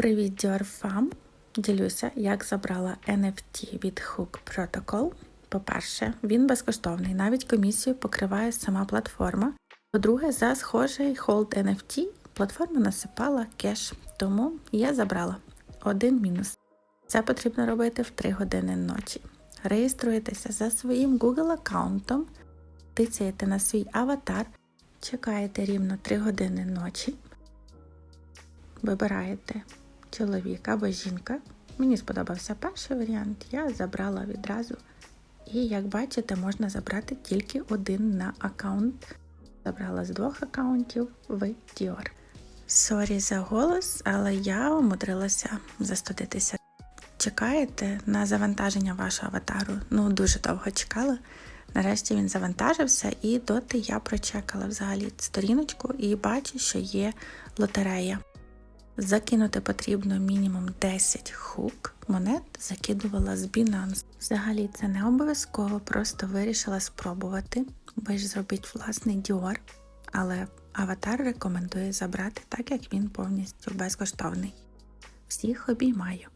Привіт, Dior! Ділюся, як забрала NFT від Hook Protocol. По-перше, він безкоштовний, навіть комісію покриває сама платформа. По-друге, за схожий Hold NFT платформа насипала кеш, тому я забрала один мінус. Це потрібно робити в 3 години ночі. Реєструєтеся за своїм Google аккаунтом, тицяєте на свій аватар, чекаєте рівно 3 години ночі, вибираєте чоловік або жінка. Мені сподобався перший варіант, я забрала відразу. І як бачите, можна забрати тільки один на аккаунт. Забрала з двох аккаунтів в Dior. Сорі за голос, але я умудрилася застудитися. Чекаєте на завантаження вашого аватару? Ну, дуже довго чекала. Нарешті він завантажився, і доти я прочекала взагалі сторіночку і бачу, що є лотерея. Закинути потрібно мінімум 10 хук. Монет закидувала з Binance. Взагалі це не обов'язково, просто вирішила спробувати. Ви ж зробіть власний Dior, але аватар рекомендує забрати, так як він повністю безкоштовний. Всіх обіймаю!